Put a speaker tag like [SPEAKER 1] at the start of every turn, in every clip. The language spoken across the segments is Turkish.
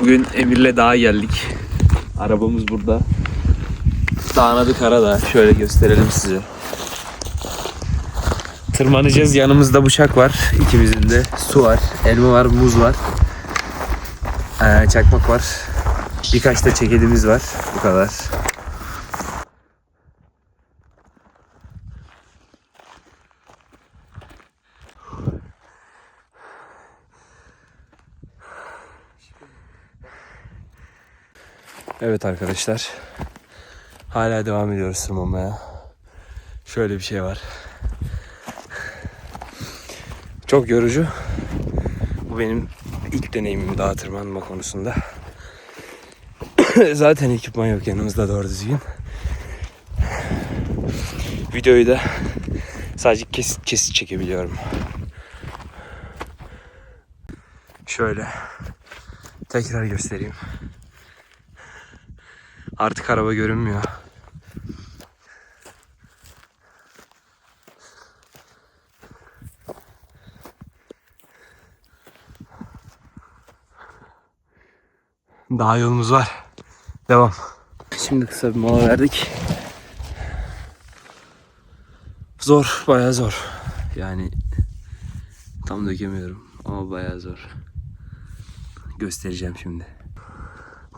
[SPEAKER 1] Bugün Emir'le dağa geldik. Arabamız burada. Dağın adı Karadağ. Şöyle gösterelim size. Tırmanacağız. Yanımızda bıçak var. ikimizin de. Su var. Elma var. Muz var. Ee, çakmak var. Birkaç da çekedimiz var. Bu kadar. Evet arkadaşlar. Hala devam ediyoruz tırmanmaya. Şöyle bir şey var. Çok yorucu. Bu benim ilk deneyimim dağ tırmanma konusunda. Zaten ekipman yok yanımızda doğru düzgün. Videoyu da sadece kesit kesit çekebiliyorum. Şöyle tekrar göstereyim. Artık araba görünmüyor. Daha yolumuz var. Devam. Şimdi kısa bir mola verdik. Zor, bayağı zor. Yani tam dökemiyorum ama bayağı zor. Göstereceğim şimdi.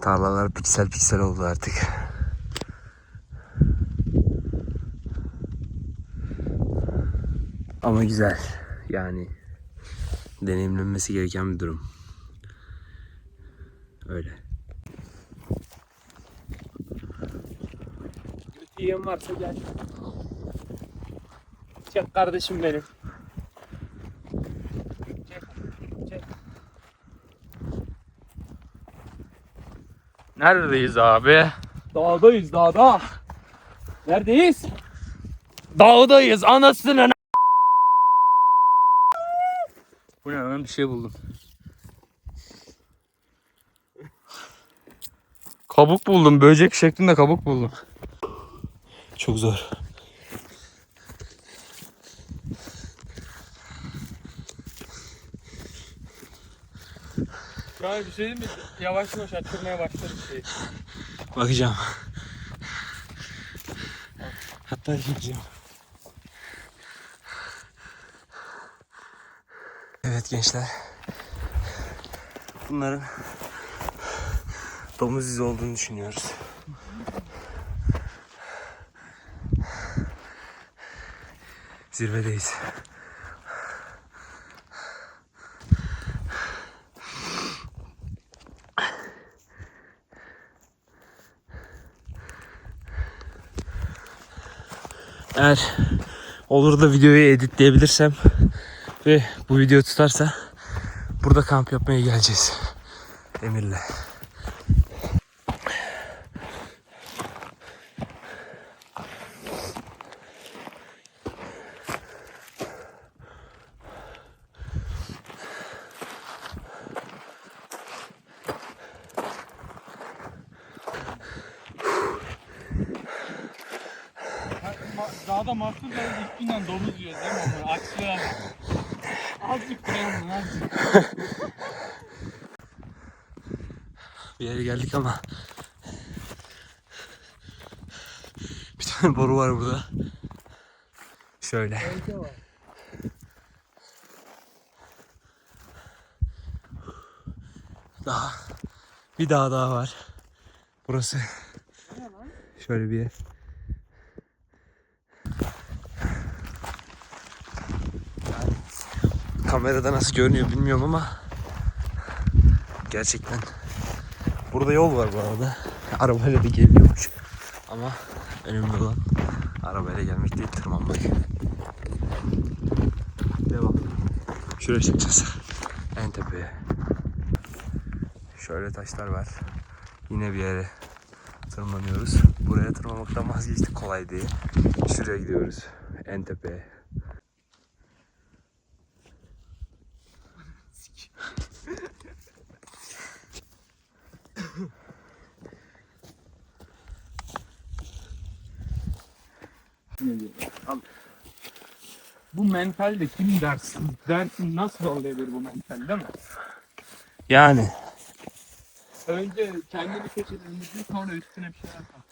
[SPEAKER 1] Tarlalar piksel piksel oldu artık. Ama güzel. Yani deneyimlenmesi gereken bir durum. Öyle.
[SPEAKER 2] Yiyen varsa gel. Çek kardeşim benim.
[SPEAKER 1] Neredeyiz abi?
[SPEAKER 2] Dağdayız dağda. Neredeyiz?
[SPEAKER 1] Dağdayız anasını.
[SPEAKER 2] Bu ne lan bir şey buldum. Kabuk buldum. Böcek şeklinde kabuk buldum.
[SPEAKER 1] Çok zor.
[SPEAKER 2] Şu bir şey değil mi? Yavaş yavaş açılmaya başladı şey.
[SPEAKER 1] Bakacağım. Hatta gideceğim. Evet gençler. Bunların domuz izi olduğunu düşünüyoruz. Zirvedeyiz. Eğer olur da videoyu editleyebilirsem ve bu video tutarsa burada kamp yapmaya geleceğiz. Emir'le.
[SPEAKER 2] Dağda mahsur ilk günden domuz yiyoruz değil mi? ama? Açlığa. Azıcık duralım lan azıcık.
[SPEAKER 1] Bir yere geldik ama bir tane boru var burada. Şöyle. Daha bir dağ daha var. Burası şöyle bir yer. Kamerada nasıl görünüyor bilmiyorum ama gerçekten Burada yol var bu arada. Arabayla da geliyormuş. Ama önemli olan arabayla gelmek değil tırmanmak. Devam. Şuraya çıkacağız. En tepeye. Şöyle taşlar var. Yine bir yere tırmanıyoruz. Buraya tırmanmaktan vazgeçtik kolay diye. Şuraya gidiyoruz. En tepeye.
[SPEAKER 2] Bu mental de kim dersin? Dersin nasıl olabilir bu mental değil mi?
[SPEAKER 1] Yani.
[SPEAKER 2] Önce kendini keşfedilmişsin sonra üstüne bir şeyler kat.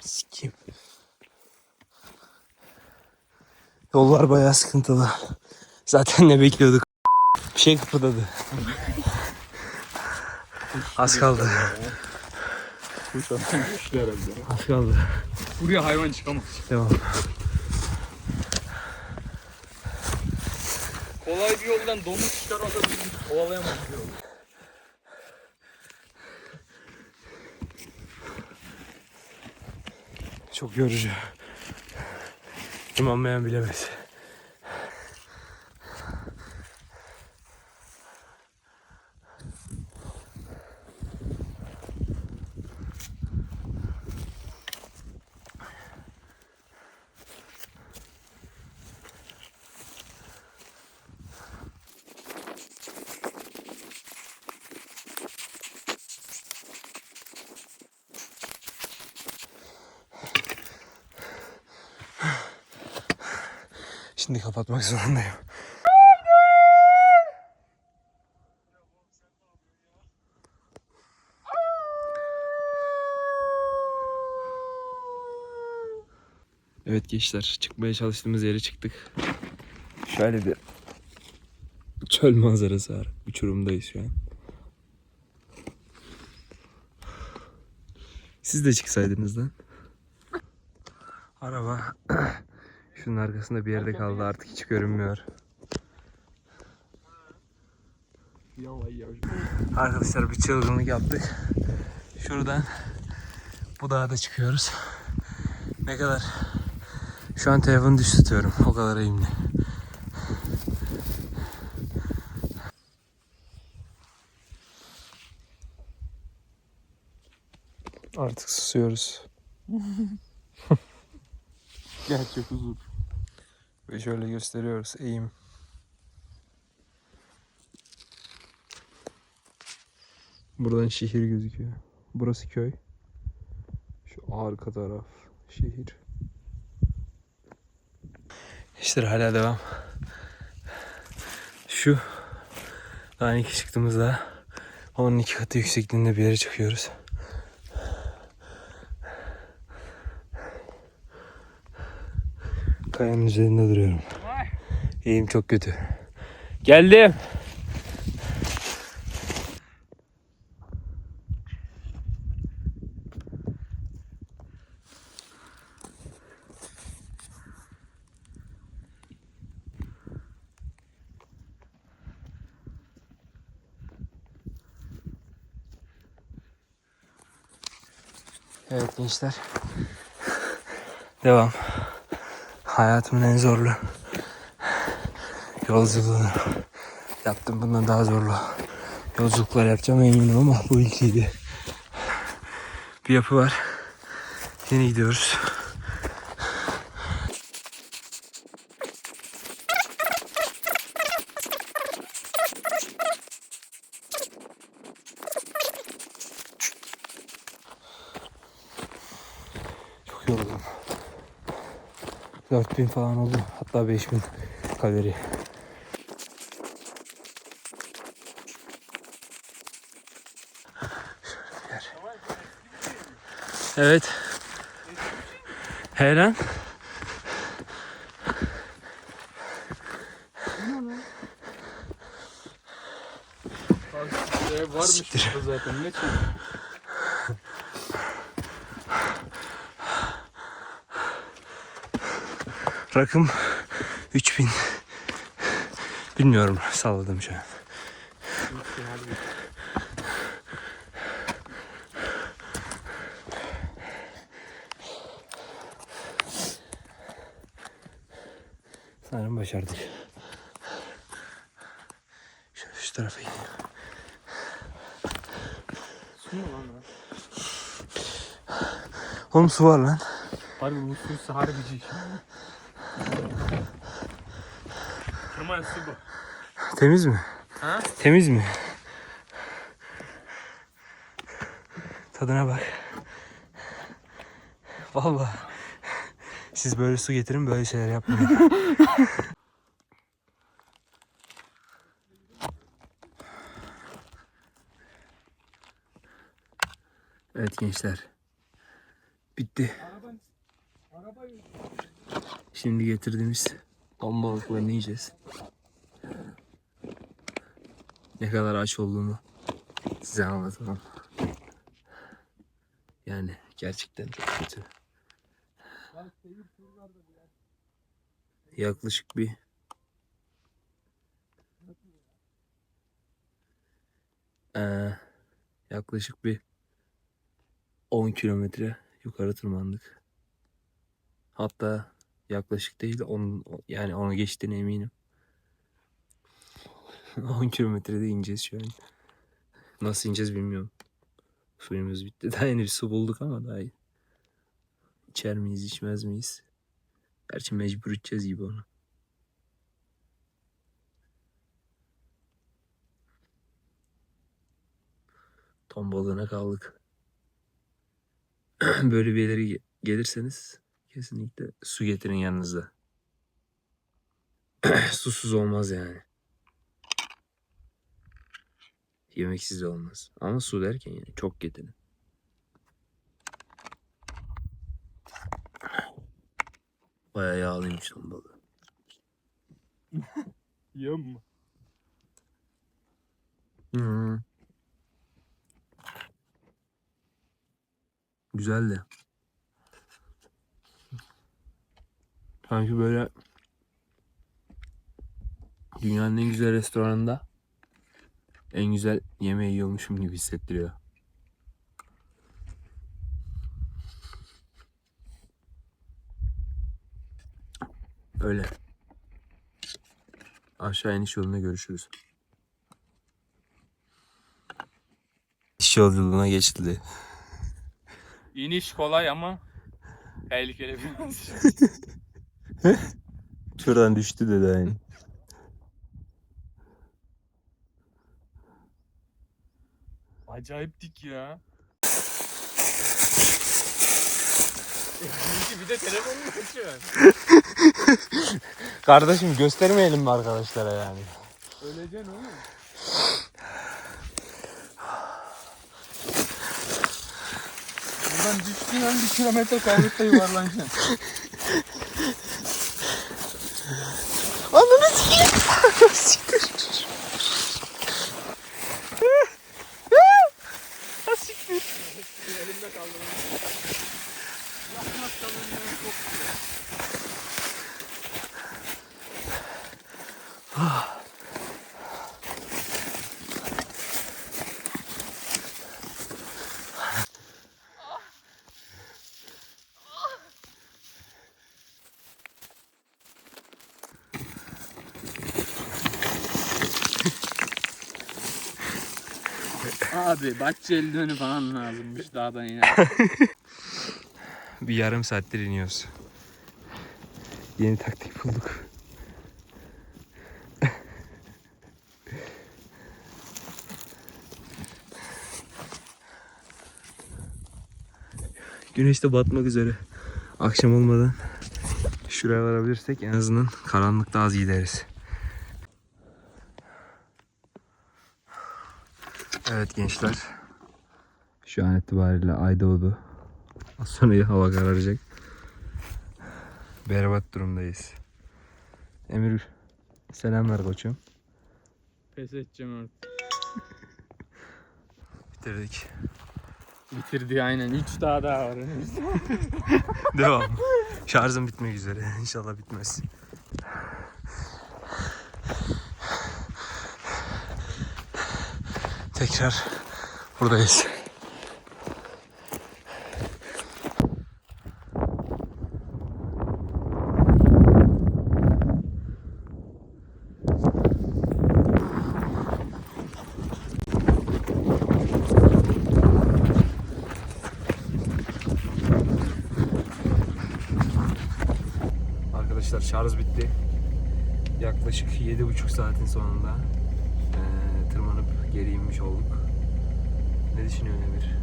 [SPEAKER 1] Sikim. Yollar bayağı sıkıntılı. Zaten ne bekliyorduk? Şey kıpırdadı. Az kaldı.
[SPEAKER 2] Herhalde.
[SPEAKER 1] Az kaldı.
[SPEAKER 2] Buraya hayvan çıkamaz.
[SPEAKER 1] Devam.
[SPEAKER 2] Kolay bir yoldan domuz çıkar o da bizi kovalayamaz. diyor.
[SPEAKER 1] Çok yorucu. Kim anlayan bilemez. Şimdi kapatmak zorundayım. Evet gençler çıkmaya çalıştığımız yere çıktık. Şöyle bir çöl manzarası var. Uçurumdayız şu an. Siz de çıksaydınız lan. Araba şunun arkasında bir yerde kaldı artık hiç görünmüyor. Arkadaşlar bir çılgınlık yaptık. Şuradan bu dağa da çıkıyoruz. Ne kadar şu an telefonu düz tutuyorum. O kadar eğimli. Artık susuyoruz.
[SPEAKER 2] Gerçek huzur.
[SPEAKER 1] Ve şöyle gösteriyoruz eğim. Buradan şehir gözüküyor. Burası köy. Şu arka taraf şehir. İşte hala devam. Şu daha ilk çıktığımızda onun iki katı yüksekliğinde bir yere çıkıyoruz. Kayanın üzerinde duruyorum. İyiyim çok kötü. Geldim. Evet gençler. Devam. Hayatımın en zorlu yolculuğunu yaptım. Bundan daha zorlu yolculuklar yapacağım eminim ama bu ilkiydi. Bir yapı var. Yeni gidiyoruz. Çok yoruldum. 4000 falan oldu. Hatta 5000 kalori. Evet. He lan.
[SPEAKER 2] Varmış
[SPEAKER 1] Siktir.
[SPEAKER 2] burada zaten. Ne çabuk.
[SPEAKER 1] Rakım 3000. Bilmiyorum. Salladım şu an. Sanırım başardık. Şöyle şu tarafa gidelim.
[SPEAKER 2] Su mu lan o?
[SPEAKER 1] Oğlum su var lan.
[SPEAKER 2] Harbi bu su harbici. Normal su bu.
[SPEAKER 1] Temiz mi?
[SPEAKER 2] Ha?
[SPEAKER 1] Temiz mi? Tadına bak. Vallahi. Siz böyle su getirin böyle şeyler yapmayın. evet gençler. Bitti. Şimdi getirdiğimiz ton balıklarını yiyeceğiz. Ne kadar aç olduğunu size anlatamam. Yani gerçekten çok kötü. Yaklaşık bir Ee, yaklaşık bir 10 kilometre yukarı tırmandık. Hatta yaklaşık değil 10 yani onu geçtiğine eminim. 10 kilometrede ineceğiz şu an. Nasıl ineceğiz bilmiyorum. Suyumuz bitti. Daha yeni bir su bulduk ama daha iyi. İçer miyiz içmez miyiz? Gerçi mecbur içeceğiz gibi onu. Ton balığına kaldık. Böyle bir yere ge- gelirseniz kesinlikle su getirin yanınızda. Susuz olmaz yani. Yemeksiz de olmaz. Ama su derken yani çok getirin. Bayağı yağlıymış ton balığı.
[SPEAKER 2] Yiyor mu?
[SPEAKER 1] Hı. Güzel de. Sanki böyle dünyanın en güzel restoranında en güzel yemeği yiyormuşum gibi hissettiriyor. Öyle. Aşağı iniş yolunda görüşürüz. İş yolculuğuna geçildi.
[SPEAKER 2] İniş kolay ama tehlikeli biraz.
[SPEAKER 1] Şuradan düştü dedi aynı.
[SPEAKER 2] Acayip dik ya. Benimki bir de telefonunu açıyor.
[SPEAKER 1] Kardeşim göstermeyelim mi arkadaşlara yani?
[SPEAKER 2] Öleceksin oğlum. Buradan düştüğün an bir kilometre kayalıkta yuvarlanacaksın.
[SPEAKER 1] Ananı sikeyim.
[SPEAKER 2] Elimde kaldı. Yapmak kalınlığı çok Abi bahçe eldiveni falan lazımmış dağdan iner.
[SPEAKER 1] Bir yarım saattir iniyoruz. Yeni taktik bulduk. Güneş de batmak üzere. Akşam olmadan şuraya varabilirsek en azından karanlıkta az gideriz. Evet gençler. Şu an itibariyle ay doğdu. Az sonra hava kararacak. Berbat durumdayız. Emir selam ver koçum.
[SPEAKER 2] Pes edeceğim artık.
[SPEAKER 1] Bitirdik.
[SPEAKER 2] Bitirdi aynen. 3 daha daha var önümüzde.
[SPEAKER 1] Devam. Şarjım bitmek üzere. İnşallah bitmez. Tekrar buradayız. Arkadaşlar şarj bitti. Yaklaşık 7,5 saatin sonunda inmiş olduk. Ne düşünüyorsun Emir?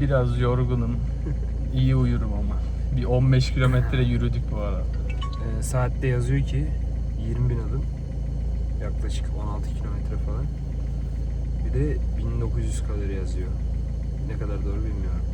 [SPEAKER 2] Biraz yorgunum. İyi uyurum ama. Bir 15 kilometre yürüdük bu arada.
[SPEAKER 1] Ee, saatte yazıyor ki 20 bin adım. Yaklaşık 16 kilometre falan. Bir de 1900 kalori yazıyor. Ne kadar doğru bilmiyorum.